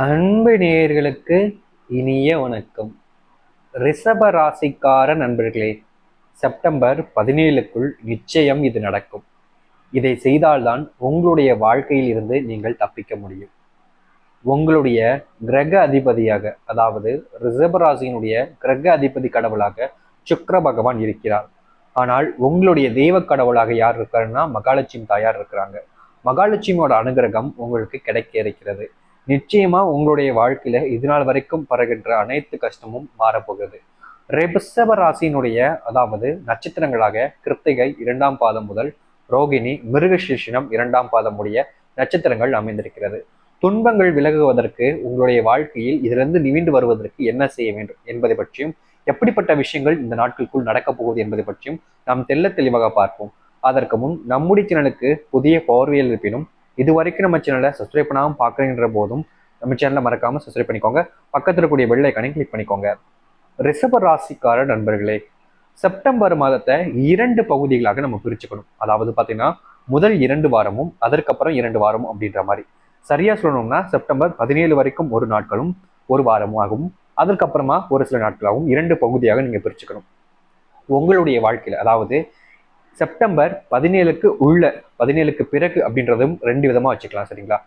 அன்பு நேயர்களுக்கு இனிய வணக்கம். ரிஷப ராசிக்கார நண்பர்களே செப்டம்பர் பதினேழுக்குள் நிச்சயம் இது நடக்கும். இதை செய்தால்தான் உங்களுடைய வாழ்க்கையில் இருந்து நீங்கள் தப்பிக்க முடியும். உங்களுடைய கிரக அதிபதியாக அதாவது ரிஷப ராசியினுடைய கிரக அதிபதி கடவுளாக சுக்கர பகவான் இருக்கிறார். ஆனால் உங்களுடைய தெய்வ கடவுளாக யார் இருக்காருன்னா மகாலட்சுமி தாயார் இருக்கிறாங்க. மகாலட்சுமியோட அனுகிரகம் உங்களுக்கு கிடைக்க இருக்கிறது. நிச்சயமா உங்களுடைய வாழ்க்கையில இது நாள் வரைக்கும் பரகின்ற அனைத்து கஷ்டமும் மாறப்போகிறது. ரிஷப ராசியினுடைய அதாவது நட்சத்திரங்களாக கிருத்திகை இரண்டாம் பாதம் முதல் ரோகிணி மிருகசீஷனம் இரண்டாம் பாதம் உடைய நட்சத்திரங்கள் அமைந்திருக்கிறது. துன்பங்கள் விலகுவதற்கு உங்களுடைய வாழ்க்கையில் இதிலிருந்து நிமிண்டு வருவதற்கு என்ன செய்ய வேண்டும் என்பதை பற்றியும் எப்படிப்பட்ட விஷயங்கள் இந்த நாட்களுக்குள் நடக்கப் போகுது என்பதை பற்றியும் நாம் தெல்ல தெளிவாக பார்ப்போம். அதற்கு முன் நம்முடைய சேனலுக்கு புதிய பார்வையில் இருப்பினும் இது வரைக்கும் நம்ம சேனலை சப்ஸ்கிரைப் பண்ணாமல் பார்க்குறீங்கிற போதும் நம்ம சேனலை மறக்காமல் சப்ஸ்கிரைப் பண்ணிக்கோங்க. பக்கத்தில் இருக்கக்கூடிய பெல் ஐக்கானை கிளிக் பண்ணிக்கோங்க. ரிஷப ராசிக்கார நண்பர்களே செப்டம்பர் மாதத்தை இரண்டு பகுதிகளாக நம்ம பிரிச்சுக்கணும். அதாவது பார்த்தீங்கன்னா முதல் இரண்டு வாரமும் அதற்கப்புறம் இரண்டு வாரமும் அப்படின்ற மாதிரி. சரியாக சொல்லணும்னா செப்டம்பர் பதினேழு வரைக்கும் ஒரு நாட்களும் ஒரு வாரமும் ஆகும். அதற்கப்புறமா ஒரு சில நாட்களாகவும் இரண்டு பகுதியாக நீங்கள் பிரிச்சுக்கணும். உங்களுடைய வாழ்க்கையில் அதாவது செப்டம்பர் பதினேழுக்கு உள்ள பதினேழுக்கு பிறகு அப்படின்றதும் ரெண்டு விதமா வச்சுக்கலாம் சரிங்களா?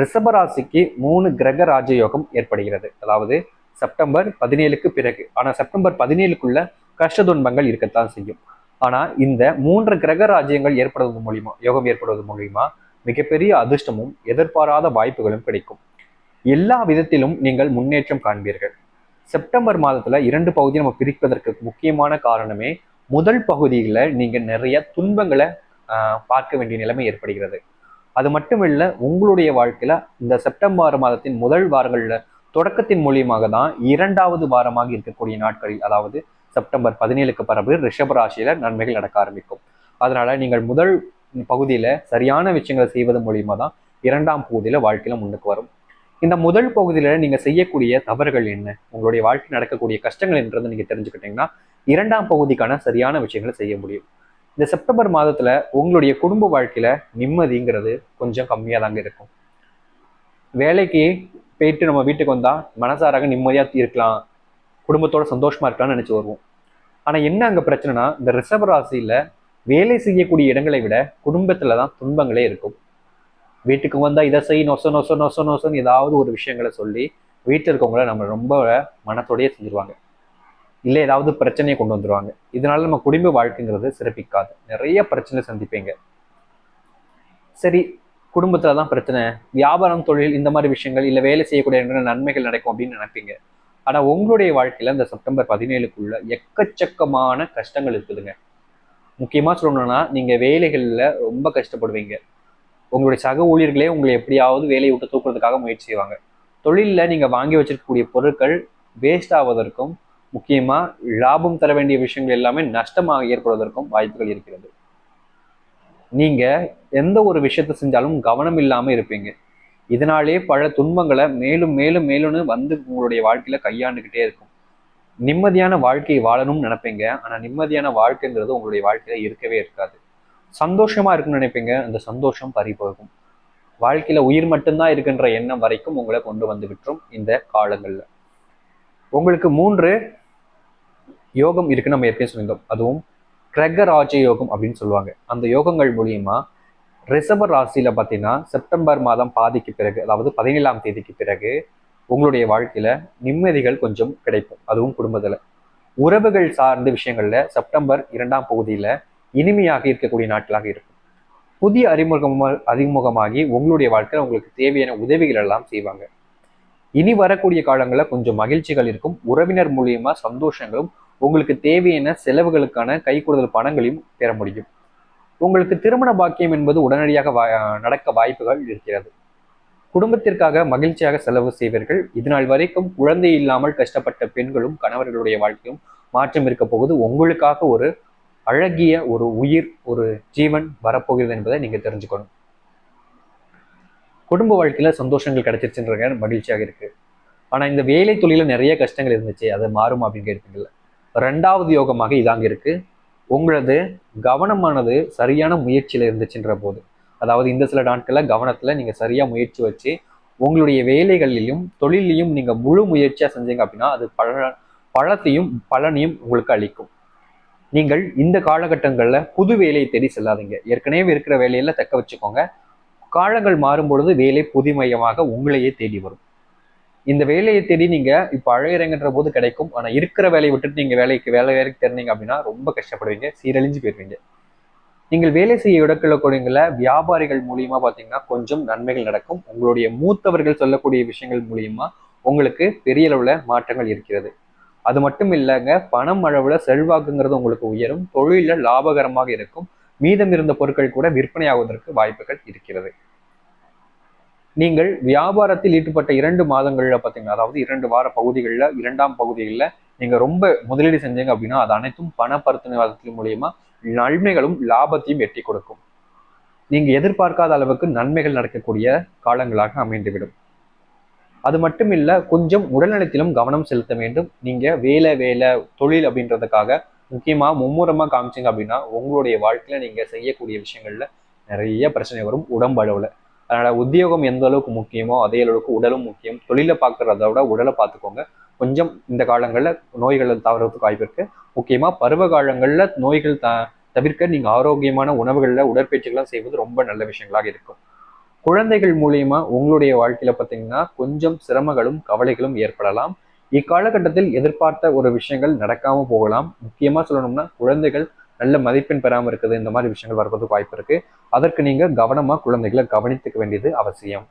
ரிஷபராசிக்கு மூணு கிரக ராஜயோகம் ஏற்படுகிறது. அதாவது செப்டம்பர் பதினேழுக்கு பிறகு. ஆனால் செப்டம்பர் பதினேழுக்குள்ள கஷ்ட துன்பங்கள் இருக்கத்தான் செய்யும். ஆனால் இந்த மூன்று கிரக ராஜ்யங்கள் ஏற்படுவது மூலியமா யோகம் ஏற்படுவது மூலியமா மிகப்பெரிய அதிர்ஷ்டமும் எதிர்பாராத வாய்ப்புகளும் கிடைக்கும். எல்லா விதத்திலும் நீங்கள் முன்னேற்றம் காண்பீர்கள். செப்டம்பர் மாதத்துல இரண்டு பகுதியை நம்ம பிரிப்பதற்கு முக்கியமான காரணமே முதல் பகுதியில் நீங்கள் நிறைய துன்பங்களை பார்க்க வேண்டிய நிலைமை ஏற்படுகிறது. அது மட்டும் இல்லை உங்களுடைய வாழ்க்கையில் இந்த செப்டம்பர் மாதத்தின் முதல் வாரங்களில் தொடக்கத்தின் மூலியமாக தான் இரண்டாவது வாரமாக இருக்கக்கூடிய நாட்களில் அதாவது செப்டம்பர் பதினேழுக்கு பிறகு ரிஷப ராசியில நன்மைகள் நடக்க ஆரம்பிக்கும். அதனால் நீங்கள் முதல் பகுதியில் சரியான விஷயங்களை செய்வது மூலியமாக தான் இரண்டாம் பகுதியில் வாழ்க்கையில் முன்னுக்கு வரும். இந்த முதல் பகுதியில் நீங்கள் செய்யக்கூடிய தவறுகள் என்ன? உங்களுடைய வாழ்க்கை நடக்கக்கூடிய கஷ்டங்கள் என்றதை நீங்கள் தெரிஞ்சுக்கிட்டீங்கன்னா இரண்டாம் பகுதிக்கான சரியான விஷயங்களை செய்ய முடியும். இந்த செப்டம்பர் மாதத்தில் உங்களுடைய குடும்ப வாழ்க்கையில் நிம்மதிங்கிறது கொஞ்சம் கம்மியாக தாங்க இருக்கும். வேலைக்கு போயிட்டு நம்ம வீட்டுக்கு வந்தால் மனசாராக நிம்மதியாக இருக்கலாம். குடும்பத்தோட சந்தோஷமாக இருக்கலாம்னு நினச்சி வருவோம். ஆனால் என்ன அங்கே பிரச்சனைனா இந்த ரிஷப ராசியில் வேலை செய்யக்கூடிய இடங்களை விட குடும்பத்தில் தான் துன்பங்களே இருக்கும். வீட்டுக்கு வந்தால் இதை செய் நொச நொச நொச நொசன்னு ஏதாவது ஒரு விஷயங்களை சொல்லி வீட்டில் இருக்கவங்கள நம்ம ரொம்ப மனத்தோடையே செஞ்சுருவாங்க. இல்லை ஏதாவது பிரச்சனையை கொண்டு வந்துருவாங்க. இதனால நம்ம குடும்ப வாழ்க்கைங்கிறது சிறப்பிக்காது. நிறைய பிரச்சனை சந்திப்பீங்க. சரி குடும்பத்துல தான் பிரச்சனை. வியாபாரம் தொழில் இந்த மாதிரி விஷயங்கள் இல்லை வேலை செய்யக்கூடிய நன்மைகள் நடக்கும் அப்படின்னு நினைப்பீங்க. ஆனால் உங்களுடைய வாழ்க்கையில் இந்த செப்டம்பர் பதினேழுக்குள்ள எக்கச்சக்கமான கஷ்டங்கள் இருக்குதுங்க. முக்கியமாக சொல்லணும்னா நீங்கள் வேலைகளில் ரொம்ப கஷ்டப்படுவீங்க. உங்களுடைய சக ஊழியர்களே உங்களை எப்படியாவது வேலையை விட்டு தூக்குறதுக்காக முயற்சி செய்வாங்க. தொழிலில் நீங்கள் வாங்கி வச்சிருக்கக்கூடிய பொருட்கள் வேஸ்ட் ஆவதற்கும் முக்கியமாக லாபம் தர வேண்டிய விஷயங்கள் எல்லாமே நஷ்டமாக ஏற்படுவதற்கும் வாய்ப்புகள் இருக்கிறது. நீங்கள் எந்த ஒரு விஷயத்தை செஞ்சாலும் கவனம் இல்லாமல் இருப்பீங்க. இதனாலே பல துன்பங்களை மேலும் மேலும் மேலும்னு வந்து உங்களுடைய வாழ்க்கையில் கையாண்டுக்கிட்டே இருக்கும். நிம்மதியான வாழ்க்கையை வாழணும்னு நினைப்பீங்க. ஆனால் நிம்மதியான வாழ்க்கைங்கிறது உங்களுடைய வாழ்க்கையில் இருக்கவே இருக்காது. சந்தோஷமா இருக்குன்னு நினைப்பீங்க அந்த சந்தோஷம் பறிபோகும் வாழ்க்கையில உயிர் மட்டும்தான் இருக்கின்ற எண்ணம் வரைக்கும் உங்களை கொண்டு வந்து விட்டுரும் இந்த காலங்கள்ல. உங்களுக்கு மூன்று யோகம் இருக்குன்னு நம்ம ஏற்கனவே சொல்லியிருந்தோம். அதுவும் கிரக ராஜ யோகம் அப்படின்னு சொல்லுவாங்க. அந்த யோகங்கள் மூலியமா ரிசர்வ ராசியில பார்த்தீங்கன்னா செப்டம்பர் மாதம் பாதிக்கு பிறகு அதாவது பதினேழாம் தேதிக்கு பிறகு உங்களுடைய வாழ்க்கையில நிம்மதிகள் கொஞ்சம் கிடைக்கும். அதுவும் குடும்பத்துல. உறவுகள் சார்ந்த விஷயங்கள்ல செப்டம்பர் இரண்டாம் பகுதியில இனிமையாக இருக்கக்கூடிய நாட்களாக இருக்கும். புதிய அறிமுகம் அறிமுகமாகி உங்களுடைய வாழ்க்கையில் உங்களுக்கு தேவையான உதவிகள் எல்லாம் செய்வாங்க. இனி வரக்கூடிய காலங்களில் கொஞ்சம் மகிழ்ச்சிகள் இருக்கும். உறவினர் மூலியமா சந்தோஷங்களும் உங்களுக்கு தேவையான செலவுகளுக்கான கைக்கூடுதல் பணங்களையும் பெற முடியும். உங்களுக்கு திருமண பாக்கியம் என்பது உடனடியாக நடக்க வாய்ப்புகள் இருக்கிறது. குடும்பத்திற்காக மகிழ்ச்சியாக செலவு செய்வீர்கள். இதுநாள் வரைக்கும் குழந்தை இல்லாமல் கஷ்டப்பட்ட பெண்களும் கணவர்களுடைய வாழ்க்கையும் மாற்றம் இருக்க போகுது. உங்களுக்காக ஒரு அழகிய ஒரு உயிர் ஒரு ஜீவன் வரப்போகிறது என்பதை நீங்கள் தெரிஞ்சுக்கணும். குடும்ப வாழ்க்கையில் சந்தோஷங்கள் கிடைச்சிருச்சுன்ற மகிழ்ச்சியாக இருக்குது ஆனால் இந்த வேலை தொழிலில் நிறைய கஷ்டங்கள் இருந்துச்சு. அது மாறும் அப்படின்னு கேட்பீங்கல்ல ரெண்டாவது யோகமாக இதாங்க இருக்குது உங்களது கவனமானது சரியான முயற்சியில் இருந்துச்சுன்ற போது அதாவது இந்த சில நாட்களில் கவனத்தில் நீங்கள் சரியாக முயற்சி வச்சு உங்களுடைய வேலைகளிலும் தொழிலையும் நீங்கள் முழு முயற்சியாக செஞ்சீங்க அப்படின்னா அது பல பழத்தையும் பலனையும் உங்களுக்கு அளிக்கும். நீங்கள் இந்த காலகட்டங்களில் புது வேலையை தேடி செல்லாதீங்க. ஏற்கனவே இருக்கிற வேலையில தக்க வச்சுக்கோங்க. காலங்கள் மாறும் பொழுது வேலை புதுமையமாக உங்களையே தேடி வரும். இந்த வேலையை தேடி நீங்க இப்போ அழையிறங்கன்ற போது கிடைக்கும். ஆனா இருக்கிற வேலையை விட்டுட்டு நீங்க வேலைக்கு வேலை வேலைக்கு தெரிஞ்சீங்க அப்படின்னா ரொம்ப கஷ்டப்படுவீங்க. சீரழிஞ்சு போயிருவீங்க. நீங்கள் வேலை செய்ய இடக்கொள்ளக்கூடியங்கள வியாபாரிகள் மூலியமா பாத்தீங்கன்னா கொஞ்சம் நன்மைகள் நடக்கும். உங்களுடைய மூத்தவர்கள் சொல்லக்கூடிய விஷயங்கள் மூலியமா உங்களுக்கு பெரிய அளவுல மாற்றங்கள் இருக்கிறது. அது மட்டும் இல்லைங்க பணம் அளவில் செல்வாக்குங்கிறது உங்களுக்கு உயரும் தொழிலில் லாபகரமாக இருக்கும் மீதம் இருந்த பொருட்கள் கூட விற்பனையாவதற்கு வாய்ப்புகள் இருக்கிறது. நீங்கள் வியாபாரத்தில் ஈடுபட்ட இரண்டு மாதங்களில் பார்த்தீங்கன்னா அதாவது இரண்டு வார பகுதிகளில் இரண்டாம் பகுதிகளில் நீங்கள் ரொம்ப முதலீடு செஞ்சீங்க அப்படின்னா அது அனைத்தும் பண பரிவர்த்தனை மூலியமா நன்மைகளும் லாபத்தையும் எட்டி கொடுக்கும். நீங்கள் எதிர்பார்க்காத அளவுக்கு நன்மைகள் நடக்கக்கூடிய காலங்களாக அமைந்துவிடும். அது மட்டும் இல்லை கொஞ்சம் உடல்நலத்திலும் கவனம் செலுத்த வேண்டும். நீங்கள் வேலை வேலை தொழில் அப்படின்றதுக்காக முக்கியமாக மும்முரமாக காமிச்சிங்க அப்படின்னா உங்களுடைய வாழ்க்கையில் நீங்கள் செய்யக்கூடிய விஷயங்களில் நிறைய பிரச்சனை வரும் உடம்பு அதனால் உத்தியோகம் எந்த அளவுக்கு முக்கியமோ அதே அளவுக்கு உடலும் முக்கியம். தொழிலை பார்க்குறத விட உடலை பார்த்துக்கோங்க. கொஞ்சம் இந்த காலங்களில் நோய்கள் தவறதுக்கு வாய்ப்பு இருக்குது முக்கியமாக பருவ காலங்களில் நோய்கள் த தவிர்க்க நீங்கள் ஆரோக்கியமான உணவுகளில் உடற்பயிற்சிகள்லாம் செய்வது ரொம்ப நல்ல விஷயங்களாக இருக்கும். குழந்தைகள் மூலியமா உங்களுடைய வாழ்க்கையில பார்த்தீங்கன்னா கொஞ்சம் சிரமங்களும் கவலைகளும் ஏற்படலாம். இக்காலகட்டத்தில் எதிர்பார்த்த ஒரு விஷயங்கள் நடக்காம போகலாம். முக்கியமா சொல்லணும்னா குழந்தைகள் நல்ல மதிப்பெண் பெறாமல் இருக்குது. இந்த மாதிரி விஷயங்கள் வருவதற்கு வாய்ப்பு இருக்கு. அதற்கு நீங்க கவனமா குழந்தைகளை கவனித்துக்க வேண்டியது அவசியம்.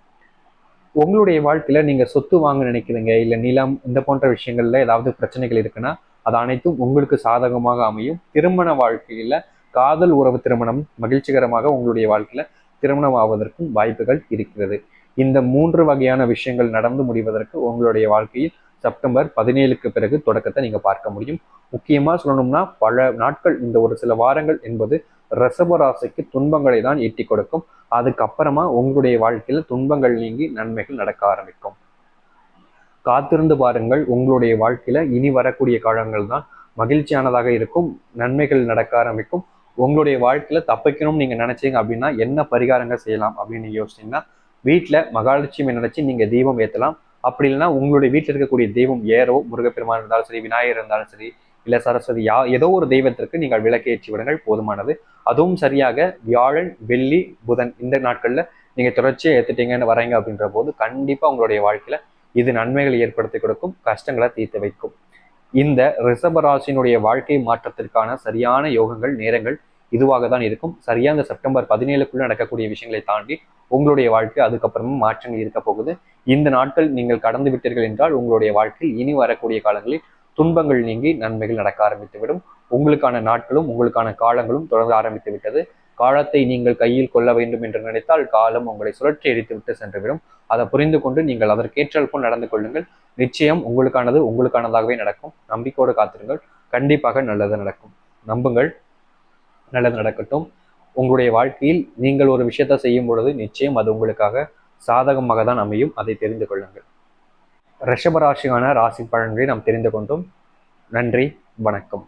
உங்களுடைய வாழ்க்கையில நீங்க சொத்து வாங்க நினைக்கிறீங்க இல்ல நிலம் இந்த போன்ற விஷயங்கள்ல ஏதாவது பிரச்சனைகள் இருக்குன்னா அது அனைத்தும் உங்களுக்கு சாதகமாக அமையும். திருமண வாழ்க்கையில காதல் உறவு திருமணம் மகிழ்ச்சிகரமாக உங்களுடைய வாழ்க்கையில திருமணம் ஆவதற்கும் வாய்ப்புகள் இருக்கிறது. இந்த மூன்று வகையான விஷயங்கள் நடந்து முடிவதற்கு உங்களுடைய வாழ்க்கையில் செப்டம்பர் பதினேழுக்கு பிறகு தொடக்கத்தை நீங்க பார்க்க முடியும். முக்கியமா சொல்லணும்னா பல நாட்கள் இந்த ஒரு சில வாரங்கள் என்பது ரசபராசிக்கு துன்பங்களை தான் ஈட்டி கொடுக்கும். அதுக்கப்புறமா உங்களுடைய வாழ்க்கையில துன்பங்கள் நீங்கி நன்மைகள் நடக்க ஆரம்பிக்கும். காத்திருந்து பாருங்கள் உங்களுடைய வாழ்க்கையில இனி வரக்கூடிய காலங்கள் தான் மகிழ்ச்சியானதாக இருக்கும் நன்மைகள் நடக்க ஆரம்பிக்கும். உங்களுடைய வாழ்க்கையில தப்பிக்கணும்னு நீங்க நினைச்சீங்க அப்படின்னா என்ன பரிகாரங்கள் செய்யலாம் அப்படின்னு நீங்க யோசிச்சீங்கன்னா வீட்டுல மகாலட்சுமி நினைச்சு நீங்க தீபம் ஏத்தலாம். அப்படி இல்லைன்னா உங்களுடைய வீட்டில் இருக்கக்கூடிய தெய்வம் ஏரோ முருகப்பெருமான் இருந்தாலும் சரி விநாயகர் இருந்தாலும் சரி இல்ல சரஸ்வதி யா ஏதோ ஒரு தெய்வத்திற்கு நீங்கள் விளக்கேற்றி விடுங்கள் போதுமானது. அதுவும் சரியாக வியாழன் வெள்ளி புதன் இந்த நாட்கள்ல நீங்க தொடர்ச்சியா ஏத்துட்டீங்கன்னு வரீங்க அப்படின்ற போது கண்டிப்பா உங்களுடைய வாழ்க்கையில இது நன்மைகளை ஏற்படுத்தி கொடுக்கும் கஷ்டங்களை தீர்த்து வைக்கும். இந்த ரிஷபராசினுடைய வாழ்க்கை மாற்றத்திற்கான சரியான யோகங்கள் நேரங்கள் இதுவாக தான் இருக்கும். சரியா இந்த செப்டம்பர் பதினேழுக்குள்ள நடக்கக்கூடிய விஷயங்களை தாண்டி உங்களுடைய வாழ்க்கை அதுக்கப்புறமும் மாற்றங்கள் இருக்க போகுது. இந்த நாட்கள் நீங்கள் கடந்து விட்டீர்கள் என்றால் உங்களுடைய வாழ்க்கை இனி வரக்கூடிய காலங்களில் துன்பங்கள் நீங்கி நன்மைகள் நடக்க ஆரம்பித்துவிடும். உங்களுக்கான நாட்களும் உங்களுக்கான காலங்களும் தொடர ஆரம்பித்து விட்டது காலத்தை நீங்கள் கையில் கொள்ள வேண்டும் என்று நினைத்தால் காலம் உங்களை சுழற்றி அடித்து விட்டு சென்றுவிடும். அதை புரிந்து கொண்டு நீங்கள் அதற்கேற்றால் போல் நடந்து கொள்ளுங்கள். நிச்சயம் உங்களுக்கானது உங்களுக்கானதாகவே நடக்கும். நம்பிக்கையோடு காத்திருங்கள். கண்டிப்பாக நல்லது நடக்கும். நம்புங்கள். நல்லது நடக்கட்டும். உங்களுடைய வாழ்க்கையில் நீங்கள் ஒரு விஷயத்தை செய்யும் பொழுது நிச்சயம் அது உங்களுக்காக சாதகமாக தான் அமையும். அதை தெரிந்து கொள்ளுங்கள். ரிஷபராசியான ராசி பலன்களை நாம் தெரிந்து கொண்டோம். நன்றி. வணக்கம்.